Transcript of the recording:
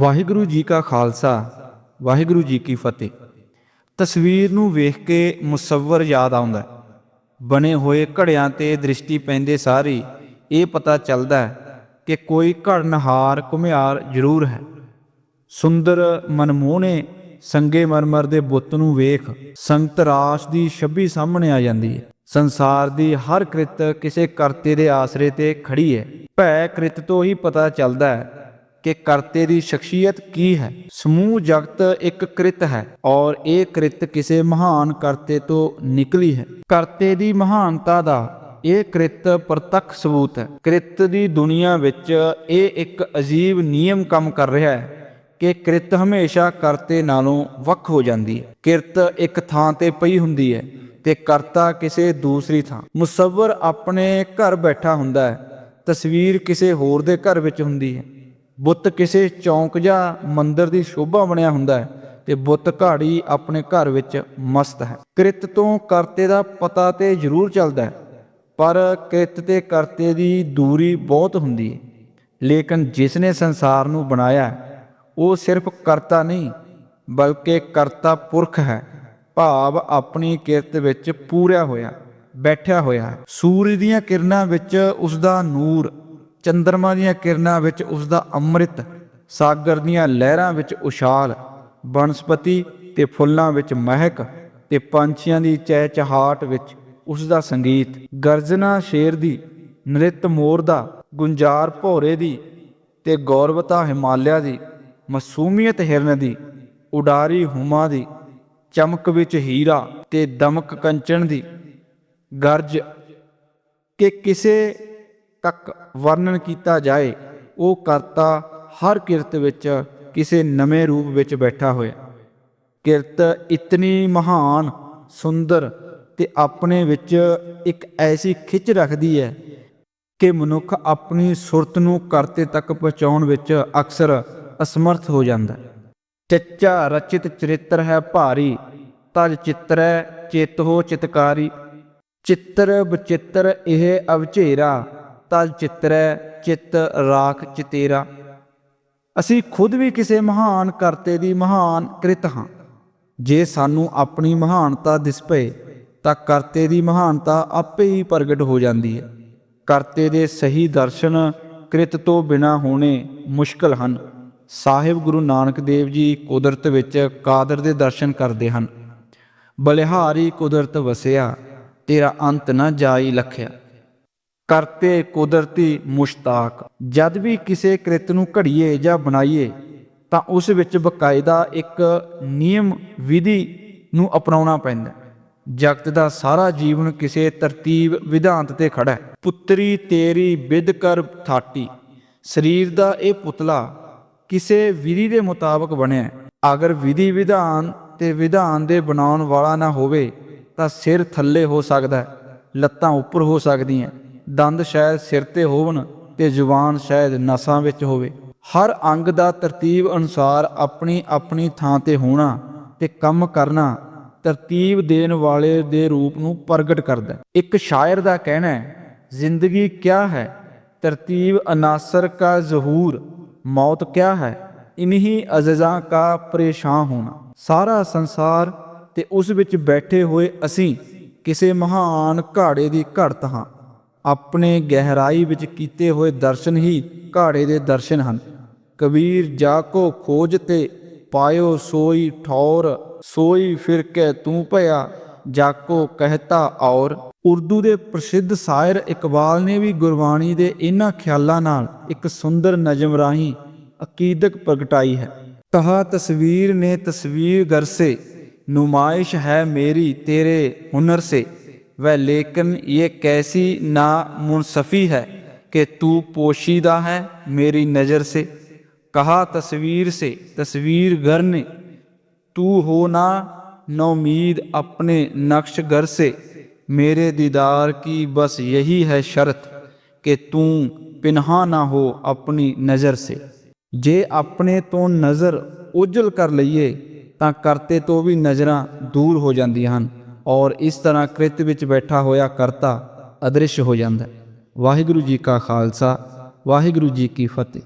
ਵਾਹਿਗੁਰੂ ਜੀ ਕਾ ਖਾਲਸਾ, ਵਾਹਿਗੁਰੂ ਜੀ ਕੀ ਫਤਿਹ। ਤਸਵੀਰ ਨੂੰ ਵੇਖ ਕੇ ਮੁਸੱਵਰ ਯਾਦ ਆਉਂਦਾ ਬਣੇ ਹੋਏ ਘੜਿਆਂ ਤੇ ਦ੍ਰਿਸ਼ਟੀ ਪੈਂਦੇ ਸਾਰੀ, ਇਹ ਪਤਾ ਚੱਲਦਾ ਕਿ ਕੋਈ ਘੜਨਹਾਰ ਘੁਮਿਆਰ ਜ਼ਰੂਰ ਹੈ। ਸੁੰਦਰ ਮਨਮੋਹਣੇ ਸੰਗੇ ਮਰਮਰ ਦੇ ਬੁੱਤ ਨੂੰ ਵੇਖ ਸੰਗਤ ਰਾਸ ਦੀ ਛੱਬੀ ਸਾਹਮਣੇ ਆ ਜਾਂਦੀ ਹੈ। ਸੰਸਾਰ ਦੀ ਹਰ ਕ੍ਰਿਤ ਕਿਸੇ ਕਰਤੇ ਦੇ ਆਸਰੇ ਤੇ ਖੜੀ ਹੈ। ਭੈ ਕ੍ਰਿਤ ਤੋਂ ਹੀ ਪਤਾ ਚੱਲਦਾ ਹੈ ਕਿ ਕਰਤੇ ਦੀ ਸ਼ਖਸੀਅਤ ਕੀ ਹੈ? ਸਮੂਹ ਜਗਤ ਇੱਕ ਕ੍ਰਿਤ ਹੈ ਔਰ ਇਹ ਕ੍ਰਿਤ ਕਿਸੇ ਮਹਾਨ ਕਰਤੇ ਤੋਂ ਨਿਕਲੀ ਹੈ। ਕਰਤੇ ਦੀ ਮਹਾਨਤਾ ਦਾ ਇਹ ਕ੍ਰਿਤ ਪ੍ਰਤੱਖ ਸਬੂਤ ਹੈ। ਕ੍ਰਿਤ ਦੀ ਦੁਨੀਆ ਵਿੱਚ ਇਹ ਇੱਕ ਅਜੀਬ ਨਿਯਮ ਕੰਮ ਕਰ ਰਿਹਾ ਹੈ ਕਿ ਕ੍ਰਿਤ ਹਮੇਸ਼ਾ ਕਰਤੇ ਨਾਲੋਂ ਵੱਖ ਹੋ ਜਾਂਦੀ ਹੈ। ਕਿਰਤ ਇੱਕ ਥਾਂ ਤੇ ਪਈ ਹੁੰਦੀ ਹੈ ਤੇ ਕਰਤਾ ਕਿਸੇ ਦੂਸਰੀ ਥਾਂ। ਮੁਸੱਵਰ ਆਪਣੇ ਘਰ ਬੈਠਾ ਹੁੰਦਾ ਹੈ। ਤਸਵੀਰ ਕਿਸੇ ਹੋਰ ਦੇ ਘਰ ਵਿੱਚ ਹੁੰਦੀ ਹੈ। ਬੁੱਤ ਕਿਸੇ ਚੌਂਕ ਜਾਂ ਮੰਦਿਰ ਦੀ ਸ਼ੋਭਾ ਬਣਿਆ ਹੁੰਦਾ ਹੈ ਤੇ ਬੁੱਤ ਘਾੜੀ ਆਪਣੇ ਘਰ ਵਿੱਚ ਮਸਤ ਹੈ। ਕ੍ਰਿਤ ਤੋਂ ਕਰਤੇ ਦਾ ਪਤਾ ਤੇ ਜ਼ਰੂਰ ਚੱਲਦਾ ਹੈ, ਪਰ ਕਿਰਤ ਤੇ ਕਰਤੇ ਦੀ ਦੂਰੀ ਬਹੁਤ ਹੁੰਦੀ ਹੈ। ਲੇਕਿਨ ਜਿਸ ਨੇ ਸੰਸਾਰ ਨੂੰ ਬਣਾਇਆ ਉਹ ਸਿਰਫ ਕਰਤਾ ਨਹੀਂ, ਬਲਕਿ ਕਰਤਾ ਪੁਰਖ ਹੈ। ਭਾਵ ਆਪਣੀ ਕਿਰਤ ਵਿੱਚ ਪੂਰਿਆ ਹੋਇਆ, ਬੈਠਿਆ ਹੋਇਆ ਹੈ। ਸੂਰਜ ਦੀਆਂ ਕਿਰਨਾਂ ਵਿੱਚ ਉਸ ਦਾ ਨੂਰ ਚੰਦਰਮਾ ਦੀਆਂ ਕਿਰਨਾਂ ਵਿੱਚ ਉਸ ਦਾ ਅੰਮ੍ਰਿਤ, ਸਾਗਰ ਦੀਆਂ ਲਹਿਰਾਂ ਵਿੱਚ ਉਛਾਲ, ਬਨਸਪਤੀ ਤੇ ਫੁੱਲਾਂ ਵਿੱਚ ਮਹਿਕ ਤੇ ਪੰਛੀਆਂ ਦੀ ਚਹਿਚਹਾਟ ਵਿੱਚ ਉਸ ਦਾ ਸੰਗੀਤ। ਗਰਜਨਾ ਸ਼ੇਰ ਦੀ ਨ੍ਰਿਤ ਮੋਰ ਦਾ ਗੁੰਜਾਰ ਭੋਰੇ ਦੀ ਤੇ ਗੌਰਵਤਾ ਹਿਮਾਲਿਆ ਦੀ, ਮਾਸੂਮੀਅਤ ਹਿਰਨ ਦੀ, ਉਡਾਰੀ ਹੁਮਾ ਦੀ, ਚਮਕ ਵਿੱਚ ਹੀਰਾ ਤੇ ਦਮਕ ਕੰਚਣ ਦੀ। ਗਰਜ ਕਿ ਕਿਸੇ ਤੱਕ ਵਰਣਨ ਕੀਤਾ ਜਾਏ, ਉਹ ਕਰਤਾ ਹਰ ਕਿਰਤ ਵਿੱਚ ਕਿਸੇ ਨਵੇਂ ਰੂਪ ਵਿੱਚ ਬੈਠਾ ਹੋਇਆ। ਕਿਰਤ ਇਤਨੀ ਮਹਾਨ, ਸੁੰਦਰ ਤੇ ਆਪਣੇ ਵਿੱਚ ਇੱਕ ਐਸੀ ਖਿੱਚ ਰੱਖਦੀ ਹੈ ਕਿ ਮਨੁੱਖ ਆਪਣੀ ਸੁਰਤ ਨੂੰ ਕਰਤੇ ਤੱਕ ਪਹੁੰਚਾਉਣ ਵਿੱਚ ਅਕਸਰ ਅਸਮਰਥ ਹੋ ਜਾਂਦਾ ਹੈ। ਚੱਚਾ ਰਚਿਤ ਚਰਿੱਤਰ ਹੈ ਭਾਰੀ, ਤਜ ਚਿੱਤਰੈ ਚੇਤ ਹੋ ਚਿਤਕਾਰੀ। ਚਿੱਤਰ ਬਚਿੱਤਰ ਇਹ ਅਵਚੇਰਾ ਤਜ ਚਿੱਤਰੈ, ਚਿੱਤ ਰਾਖ ਚਿਤੇਰਾ। ਅਸੀਂ ਖੁਦ ਵੀ ਕਿਸੇ ਮਹਾਨ ਕਰਤੇ ਦੀ ਮਹਾਨ ਕ੍ਰਿਤ ਹਾਂ। ਜੇ ਸਾਨੂੰ ਆਪਣੀ ਮਹਾਨਤਾ ਦਿਸ ਪਏ, ਤਾਂ ਕਰਤੇ ਦੀ ਮਹਾਨਤਾ ਆਪੇ ਹੀ ਪ੍ਰਗਟ ਹੋ ਜਾਂਦੀ ਹੈ। ਕਰਤੇ ਦੇ ਸਹੀ ਦਰਸ਼ਨ ਕ੍ਰਿਤ ਤੋਂ ਬਿਨਾ ਹੋਣੇ ਮੁਸ਼ਕਲ ਹਨ। ਸਾਹਿਬ ਗੁਰੂ ਨਾਨਕ ਦੇਵ ਜੀ ਕੁਦਰਤ ਵਿੱਚ ਕਾਦਰ ਦੇ ਦਰਸ਼ਨ ਕਰਦੇ ਹਨ। ਬਲਿਹਾਰੀ ਕੁਦਰਤ ਵਸਿਆ, ਤੇਰਾ ਅੰਤ ਨਾ ਜਾਈ ਲਖਿਆ। ਕਰਤੇ ਕੁਦਰਤੀ ਮੁਸ਼ਤਾਕ। ਜਦ ਵੀ ਕਿਸੇ ਕ੍ਰਿਤ ਨੂੰ ਘੜੀਏ ਜਾਂ ਬਣਾਈਏ, ਤਾਂ ਉਸ ਵਿੱਚ ਬਕਾਇਦਾ ਇੱਕ ਨਿਯਮ ਵਿਧੀ ਨੂੰ ਅਪਣਾਉਣਾ ਪੈਂਦਾ ਹੈ। ਜਗਤ ਦਾ ਸਾਰਾ ਜੀਵਨ ਕਿਸੇ ਤਰਤੀਬ ਵਿਧਾਂਤ ਤੇ ਖੜਾ ਹੈ। ਪੁੱਤਰੀ ਤੇਰੀ ਵਿਦ ਕਰ ਥਾਟੀ। ਸਰੀਰ ਦਾ ਇਹ ਪੁਤਲਾ ਕਿਸੇ ਵਿਧੀ ਦੇ ਮੁਤਾਬਕ ਬਣਿਆ ਅਗਰ ਵਿਧੀ ਵਿਧਾਨ ਤੇ ਵਿਧਾਨ ਦੇ ਬਣਾਉਣ ਵਾਲਾ ਨਾ ਹੋਵੇ, ਤਾਂ ਸਿਰ ਥੱਲੇ ਹੋ ਸਕਦਾ ਲੱਤਾਂ ਉੱਪਰ ਹੋ ਸਕਦੀਆਂ ਦੰਦ ਸ਼ਾਇਦ ਸਿਰ ਤੇ ਹੋਵਣ ਤੇ ਜ਼ੁਬਾਨ ਸ਼ਾਇਦ ਨਸਾਂ ਵਿੱਚ ਹੋਵੇ। ਹਰ ਅੰਗ ਦਾ ਤਰਤੀਬ ਅਨੁਸਾਰ ਆਪਣੀ ਆਪਣੀ ਥਾਂ ਤੇ ਹੋਣਾ ਤੇ ਕੰਮ ਕਰਨਾ ਤਰਤੀਬ ਦੇਣ ਵਾਲੇ ਦੇ ਰੂਪ ਨੂੰ ਪ੍ਰਗਟ ਕਰਦਾ ਹੈ। ਇੱਕ ਸ਼ਾਇਰ ਦਾ ਕਹਿਣਾ ਹੈ, ਜ਼ਿੰਦਗੀ ਕਿਆ ਹੈ? ਤਰਤੀਬ ਅਨਾਸਰ ਕਾ ਜ਼ਹੂਰ, ਮੌਤ ਕਿਆ ਹੈ? ਇਨਹੀ ਅਜ਼ਜ਼ਾਂ ਕਾ ਪਰੇਸ਼ਾਨ ਹੋਣਾ। ਸਾਰਾ ਸੰਸਾਰ ਤੇ ਉਸ ਵਿੱਚ ਬੈਠੇ ਹੋਏ ਅਸੀਂ ਕਿਸੇ ਮਹਾਨ ਘਾੜੇ ਦੀ ਘੜਤ ਹਾਂ। ਆਪਣੇ ਗਹਿਰਾਈ ਵਿੱਚ ਕੀਤੇ ਹੋਏ ਦਰਸ਼ਨ ਹੀ ਘਾੜੇ ਦੇ ਦਰਸ਼ਨ ਹਨ। ਕਬੀਰ, ਜਾ ਕੋ ਖੋਜ ਤੇ ਪਾਇਓ ਸੋਈ ਠੌਰ, ਸੋਈ ਫਿਰ ਕੇ ਤੂੰ ਭਇਆ ਜਾਕੋ ਕਹਤਾ ਔਰ। ਉਰਦੂ ਦੇ ਪ੍ਰਸਿੱਧ ਸ਼ਾਇਰ ਇਕਬਾਲ ਨੇ ਵੀ ਗੁਰਬਾਣੀ ਦੇ ਇਹਨਾਂ ਖਿਆਲਾਂ ਨਾਲ ਇੱਕ ਸੁੰਦਰ ਨਜ਼ਮ ਰਾਹੀਂ ਅਕੀਦਕ ਪ੍ਰਗਟਾਈ ਹੈ। ਤਹਾ ਤਸਵੀਰ ਨੇ ਤਸਵੀਰ ਗਰ ਸੇ ਨੁਮਾਇਸ਼ ਹੈ ਮੇਰੀ ਤੇਰੇ ਹੁਨਰ ਸੇ वह लेकिन ये कैसी ना मुनसफ़ी है कि तू पोशीदा है मेरी नज़र से कहा तस्वीर से तस्वीर गर ने तू हो ना नौमीद अपने नक्श गर से मेरे दीदार की बस यही है शर्त कि तू पिन्हा ना हो अपनी नज़र से ਜੇ ਆਪਣੇ ਤੋਂ ਨਜ਼ਰ ਉਜਲ ਕਰ ਲਈਏ ਤਾਂ ਕਰਤੇ ਤੋਂ ਵੀ ਨਜ਼ਰਾਂ ਦੂਰ ਹੋ ਜਾਂਦੀਆਂ ਹਨ ਔਰ ਇਸ ਤਰ੍ਹਾਂ ਕ੍ਰਿਤ ਵਿੱਚ ਬੈਠਾ ਹੋਇਆ ਕਰਤਾ ਅਦ੍ਰਿਸ਼ ਹੋ ਜਾਂਦਾ ਹੈ। ਵਾਹਿਗੁਰੂ ਜੀ ਕਾ ਖਾਲਸਾ, ਵਾਹਿਗੁਰੂ ਜੀ ਕੀ ਫਤਿਹ।